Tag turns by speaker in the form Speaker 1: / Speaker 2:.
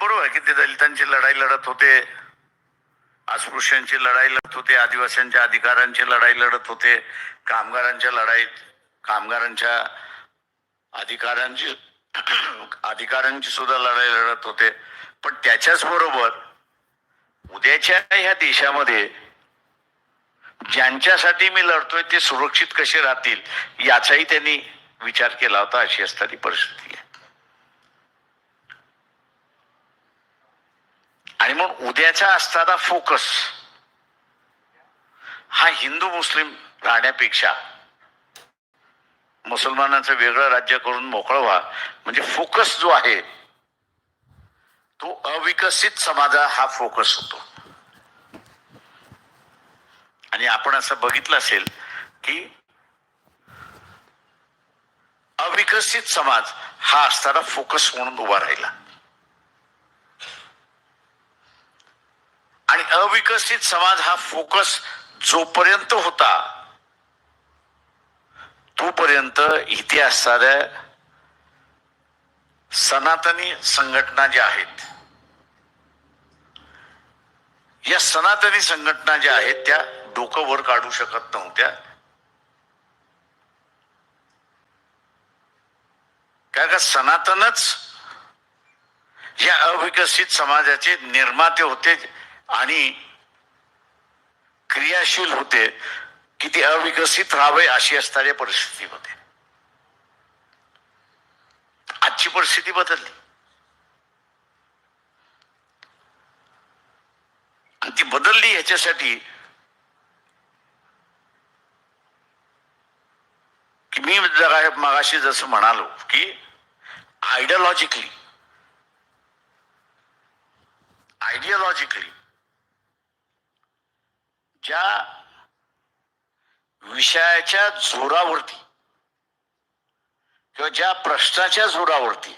Speaker 1: बरोबर आहे की ते दलितांची लढाई लढत होते अस्पृश्यांची लढाई लढत होते आदिवासींच्या अधिकारांची लढाई लढत होते कामगारांच्या लढाईत कामगारांच्या अधिकारांची अधिकारांची सुद्धा लढाई लढत होते. पण त्याच्याच बरोबर उद्याच्या ह्या देशामध्ये ज्यांच्यासाठी मी लढतोय ते सुरक्षित कसे राहतील याचाही त्यांनी विचार केला होता अशी असणारी परिस्थिती. म्हणून उद्याचा असताना फोकस. हा हिंदू मुस्लिम राहण्यापेक्षा मुसलमानाचं वेगळं राज्य करून मोकळं व्हा. म्हणजे फोकस जो आहे तो अविकसित समाजा हा फोकस होतो. आणि आपण असं बघितलं असेल की अविकसित समाज हा असताना फोकस म्हणून उभा राहिला आणि अविकसित समाज हा फोकस जोपर्यंत होता तोपर्यंत इथे असणाऱ्या सनातनी संघटना ज्या आहेत या सनातनी संघटना ज्या आहेत त्या डोकं वर काढू शकत नव्हत्या. कारण का सनातनच या अविकसित समाजाचे निर्माते होते आणि क्रियाशील होते की ते अविकसित राहावे अशी असणाऱ्या परिस्थितीमध्ये आजची परिस्थिती बदलली. आणि ती बदलली ह्याच्यासाठी की मी जगा मगाशी जसं म्हणालो की आयडियोलॉजिकली आयडियोलॉजिकली ज्या विषयाच्या जोरावरती किंवा ज्या प्रश्नाच्या जोरावरती